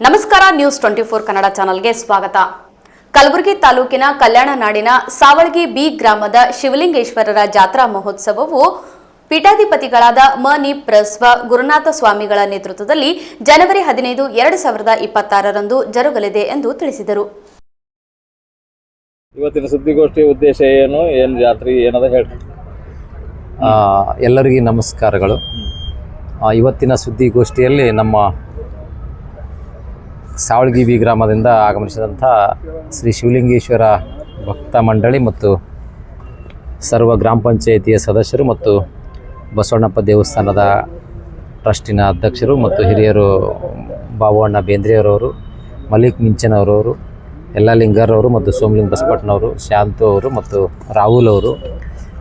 ನಮಸ್ಕಾರ news twenty four Kannada ಚಾನಲ್ಗೆ ಸ್ವಾಗತ. ಕಲಬುರಗಿ ತಾಲೂಕಿನ ಕಲ್ಯಾಣ ನಾಡಿನ ಸಾವಳಗಿ ಬಿ ಗ್ರಾಮದ ಶಿವಲಿಂಗೇಶ್ವರರ ಜಾತ್ರಾ ಮಹೋತ್ಸವವು ಪೀಠಾಧಿಪತಿಗಳಾದ ಮ ನಿ ಪ್ರಸ್ವ ಗುರುನಾಥ ಸ್ವಾಮಿಗಳ ನೇತೃತ್ವದಲ್ಲಿ ಜನವರಿ ಹದಿನೈದು ಎರಡು ಸಾವಿರದ ಇಪ್ಪತ್ತಾರರಂದು ಜರುಗಲಿದೆ ಎಂದು ತಿಳಿಸಿದರು. ಇವತ್ತಿನ ಸುದ್ದಿಗೋಷ್ಠಿ ಉದ್ದೇಶ ಏನು ಏನು ಜಾತ್ರೆ ಏನದ ಹೇಳಿ. ಆ, ಎಲ್ಲರಿಗೂ ನಮಸ್ಕಾರಗಳು. ಆ, ಇವತ್ತಿನ ಸುದ್ದಿಗೋಷ್ಠಿಯಲ್ಲಿ ನಮ್ಮ ಸಾವಳಗಿ ಬಿ ಗ್ರಾಮದಿಂದ ಆಗಮಿಸಿದಂಥ ಶ್ರೀ ಶಿವಲಿಂಗೇಶ್ವರ ಭಕ್ತ ಮಂಡಳಿ ಮತ್ತು ಸರ್ವ ಗ್ರಾಮ ಪಂಚಾಯಿತಿಯ ಸದಸ್ಯರು ಮತ್ತು ಬಸವಣ್ಣಪ್ಪ ದೇವಸ್ಥಾನದ ಟ್ರಸ್ಟಿನ ಅಧ್ಯಕ್ಷರು ಮತ್ತು ಹಿರಿಯರು ಬಾಬುವಣ್ಣ ಬೇಂದ್ರೆಯವರವರು ಮಲಿಕ್ ಮಿಂಚನವರವರು ಎಲ್ಲ ಲಿಂಗರವರು ಮತ್ತು ಸೋಮಲಿಂಗ ಬಸಪಟ್ನವರು ಶಾಂತು ಅವರು ಮತ್ತು ರಾಹುಲ್ ಅವರು.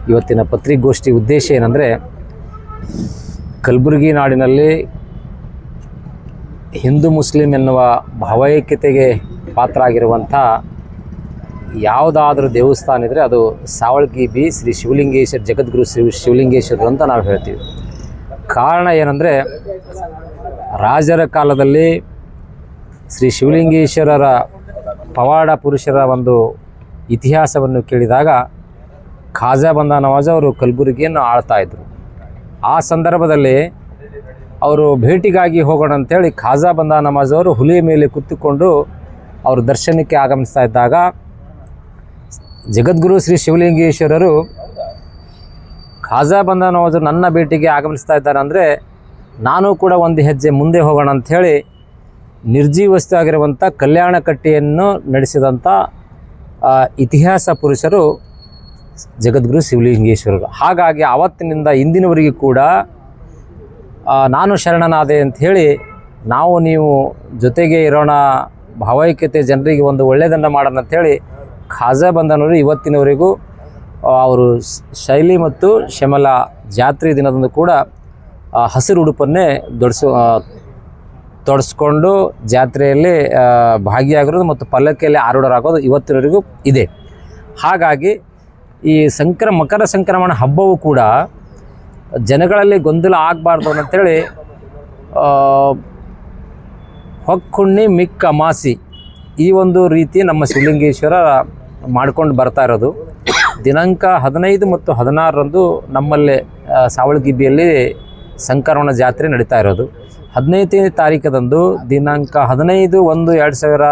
ಇವತ್ತಿನ ಪತ್ರಿಕಾಗೋಷ್ಠಿ ಉದ್ದೇಶ ಏನಂದರೆ ಕಲಬುರಗಿ ನಾಡಿನಲ್ಲಿ ಹಿಂದೂ ಮುಸ್ಲಿಂ ಎನ್ನುವ ಭಾವೈಕ್ಯತೆಗೆ ಪಾತ್ರ ಆಗಿರುವಂಥ ಯಾವುದಾದ್ರೂ ದೇವಸ್ಥಾನ ಇದ್ದರೆ ಅದು ಸಾವಳ್ಗಿ ಬಿ ಶ್ರೀ ಶಿವಲಿಂಗೇಶ್ವರ ಜಗದ್ಗುರು ಶ್ರೀ ಶಿವಲಿಂಗೇಶ್ವರರು ಅಂತ ನಾವು ಹೇಳ್ತೀವಿ. ಕಾರಣ ಏನಂದರೆ ರಾಜರ ಕಾಲದಲ್ಲಿ ಶ್ರೀ ಶಿವಲಿಂಗೇಶ್ವರರ ಪವಾಡ ಪುರುಷರ ಒಂದು ಇತಿಹಾಸವನ್ನು ಕೇಳಿದಾಗ ಖಾಜಾ ಬಂದ ನವಾಜ್ ಅವರು ಕಲಬುರಗಿಯನ್ನು ಆಳ್ತಾ ಇದ್ದರು ಆ ಸಂದರ್ಭದಲ್ಲಿ ಅವರು ಭೇಟಿಗಾಗಿ ಹೋಗೋಣ ಅಂಥೇಳಿ ಖಾಜಾ ಬಂದ ನಮಾಜ್ ಅವರು ಹುಲಿಯ ಮೇಲೆ ಕುತ್ತುಕೊಂಡು ಅವರು ದರ್ಶನಕ್ಕೆ ಆಗಮಿಸ್ತಾ ಇದ್ದಾಗ ಜಗದ್ಗುರು ಶ್ರೀ ಶಿವಲಿಂಗೇಶ್ವರರು ಖಾಜಾ ಬಂದ ನನ್ನ ಭೇಟಿಗೆ ಆಗಮಿಸ್ತಾ ಇದ್ದಾರೆ ಅಂದರೆ ನಾನು ಕೂಡ ಒಂದು ಹೆಜ್ಜೆ ಮುಂದೆ ಹೋಗೋಣ ಅಂಥೇಳಿ ನಿರ್ಜೀವಸ್ತು ಆಗಿರುವಂಥ ಕಲ್ಯಾಣ ಕಟ್ಟೆಯನ್ನು ನಡೆಸಿದಂಥ ಇತಿಹಾಸ ಪುರುಷರು ಜಗದ್ಗುರು ಶಿವಲಿಂಗೇಶ್ವರರು. ಹಾಗಾಗಿ ಆವತ್ತಿನಿಂದ ಇಂದಿನವರೆಗೂ ಕೂಡ ನಾನು ಶರಣನಾದೆ ಅಂತ ಹೇಳಿ ನಾವು ನೀವು ಜೊತೆಗೆ ಇರೋಣ, ಭಾವೈಕ್ಯತೆ ಜನರಿಗೆ ಒಂದು ಒಳ್ಳೆಯದನ್ನು ಮಾಡೋಣ ಅಂಥೇಳಿ ಖಾಜಾ ಬಂದನವರು ಇವತ್ತಿನವರೆಗೂ ಅವರು ಶೈಲಿ ಮತ್ತು ಶಮಲ ಜಾತ್ರೆ ದಿನದಂದು ಕೂಡ ಹಸಿರು ಉಡುಪನ್ನೇ ದೊಡ್ಸು ತೊಡಿಸ್ಕೊಂಡು ಜಾತ್ರೆಯಲ್ಲಿ ಭಾಗಿಯಾಗಿರೋದು ಮತ್ತು ಪಲ್ಲಕ್ಕಿಯಲ್ಲಿ ಆರೂಢರಾಗೋದು ಇವತ್ತಿನವರೆಗೂ ಇದೆ. ಹಾಗಾಗಿ ಈ ಸಂಕ್ರ, ಮಕರ ಸಂಕ್ರಮಣ ಹಬ್ಬವು ಕೂಡ ಜನಗಳಲ್ಲಿ ಗೊಂದಲ ಆಗಬಾರ್ದು ಅಂತೇಳಿ ಹೊಕ್ಕುಣ್ಣಿ ಮಿಕ್ಕ ಮಾಸಿ ಈ ಒಂದು ರೀತಿ ನಮ್ಮ ಶಿವಲಿಂಗೇಶ್ವರ ಮಾಡ್ಕೊಂಡು ಬರ್ತಾ ಇರೋದು. ದಿನಾಂಕ ಹದಿನೈದು ಮತ್ತು ಹದಿನಾರರಂದು ನಮ್ಮಲ್ಲಿ ಸಾವಳಗಿಬ್ಬಿಯಲ್ಲಿ ಸಂಕ್ರಮಣ ಜಾತ್ರೆ ನಡೀತಾ ಇರೋದು. ಹದಿನೈದನೇ ತಾರೀಕದಂದು ದಿನಾಂಕ ಹದಿನೈದು ಒಂದು ಎರಡು ಸಾವಿರ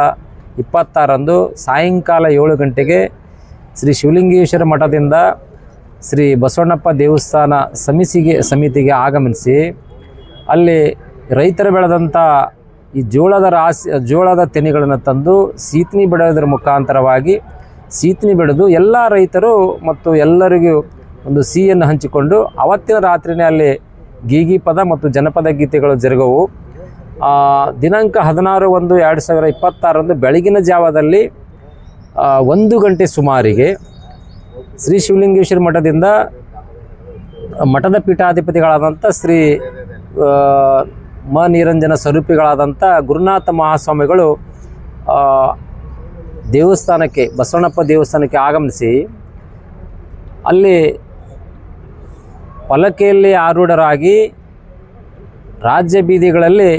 ಇಪ್ಪತ್ತಾರಂದು ಸಾಯಂಕಾಲ ಏಳು ಗಂಟೆಗೆ ಶ್ರೀ ಶಿವಲಿಂಗೇಶ್ವರ ಮಠದಿಂದ ಶ್ರೀ ಬಸವಣ್ಣಪ್ಪ ದೇವಸ್ಥಾನ ಸಮಿತಿಗೆ ಸಮಿತಿಗೆ ಆಗಮಿಸಿ ಅಲ್ಲಿ ರೈತರು ಬೆಳೆದಂಥ ಈ ಜೋಳದ ರಾಶಿ ಜೋಳದ ತೆನೆಗಳನ್ನು ತಂದು ಸೀತನಿ ಬೆಳೆಯೋದ್ರ ಮುಖಾಂತರವಾಗಿ ಸೀತನಿ ಬೆಳೆದು ಎಲ್ಲ ರೈತರು ಮತ್ತು ಎಲ್ಲರಿಗೂ ಒಂದು ಸಿಹಿಯನ್ನು ಹಂಚಿಕೊಂಡು ಅವತ್ತಿನ ರಾತ್ರಿನೇ ಅಲ್ಲಿ ಗೀಗಿ ಪದ ಮತ್ತು ಜನಪದ ಗೀತೆಗಳು ಜರುಗವು. ದಿನಾಂಕ ಹದಿನಾರು ಒಂದು ಎರಡು ಸಾವಿರ ಇಪ್ಪತ್ತಾರರಂದು ಬೆಳಗಿನ ಜಾವದಲ್ಲಿ ಒಂದು ಗಂಟೆ ಸುಮಾರಿಗೆ ಶ್ರೀ ಶಿವಲಿಂಗೇಶ್ವರ ಮಠದಿಂದ ಮಠದ ಪೀಠಾಧಿಪತಿಗಳಾದಂಥ ಶ್ರೀ ಮ. ನಿರಂಜನ ಸ್ವರೂಪಿಗಳಾದಂಥ ಗುರುನಾಥ ಮಹಾಸ್ವಾಮಿಗಳು ದೇವಸ್ಥಾನಕ್ಕೆ, ಬಸವಣ್ಣಪ್ಪ ದೇವಸ್ಥಾನಕ್ಕೆ ಆಗಮಿಸಿ ಅಲ್ಲಿ ಪಲಕೆಯಲ್ಲಿ ಆರೂಢರಾಗಿ ರಾಜ್ಯ ಬೀದಿಗಳಲ್ಲಿ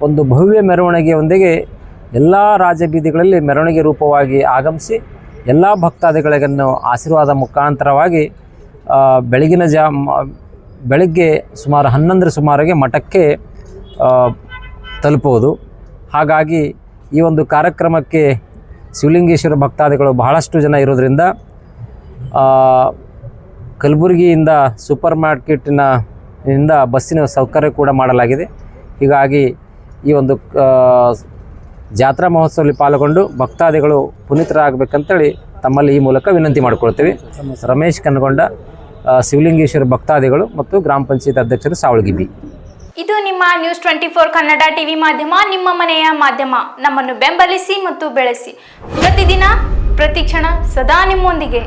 ಒಂದು ಭವ್ಯ ಮೆರವಣಿಗೆಯೊಂದಿಗೆ ಎಲ್ಲ ರಾಜ್ಯ ಬೀದಿಗಳಲ್ಲಿ ಮೆರವಣಿಗೆ ರೂಪವಾಗಿ ಆಗಮಿಸಿ ಎಲ್ಲ ಭಕ್ತಾದಿಗಳಿಗನ್ನು ಆಶೀರ್ವಾದ ಮುಖಾಂತರವಾಗಿ ಬೆಳಗಿನ ಜಾ ಬೆಳಗ್ಗೆ ಸುಮಾರು ಹನ್ನೊಂದರ ಸುಮಾರಿಗೆ ಮಠಕ್ಕೆ ತಲುಪೋದು ಹಾಗಾಗಿ ಈ ಒಂದು ಕಾರ್ಯಕ್ರಮಕ್ಕೆ ಶಿವಲಿಂಗೇಶ್ವರ ಭಕ್ತಾದಿಗಳು ಬಹಳಷ್ಟು ಜನ ಇರೋದರಿಂದ ಕಲಬುರಗಿಯಿಂದ ಸೂಪರ್ ಮಾರ್ಕೆಟಿನ, ಇಂದ ಬಸ್ಸಿನ ಸೌಕರ್ಯ ಕೂಡ ಮಾಡಲಾಗಿದೆ. ಹೀಗಾಗಿ ಈ ಒಂದು ಜಾತ್ರಾ ಮಹೋತ್ಸವದಲ್ಲಿ ಪಾಲ್ಗೊಂಡು ಭಕ್ತಾದಿಗಳು ಪುನೀತರಾಗಬೇಕಂತೇಳಿ ತಮ್ಮಲ್ಲಿ ಈ ಮೂಲಕ ವಿನಂತಿ ಮಾಡಿಕೊಳ್ತೇವೆ. ರಮೇಶ್ ಕನಗೊಂಡ ಶಿವಲಿಂಗೇಶ್ವರ ಭಕ್ತಾದಿಗಳು ಮತ್ತು ಗ್ರಾಮ ಪಂಚಾಯತ್ ಅಧ್ಯಕ್ಷರು ಸಾವಳಗಿಬಿ ಇದು ನಿಮ್ಮ news twenty four Kannada TV ಮಾಧ್ಯಮ, ನಿಮ್ಮ ಮನೆಯ ಮಾಧ್ಯಮ. ನಮ್ಮನ್ನು ಬೆಂಬಲಿಸಿ ಮತ್ತು ಬೆಳೆಸಿ. ಪ್ರತಿದಿನ ಪ್ರತಿಕ್ಷಣ ಸದಾ ನಿಮ್ಮೊಂದಿಗೆ.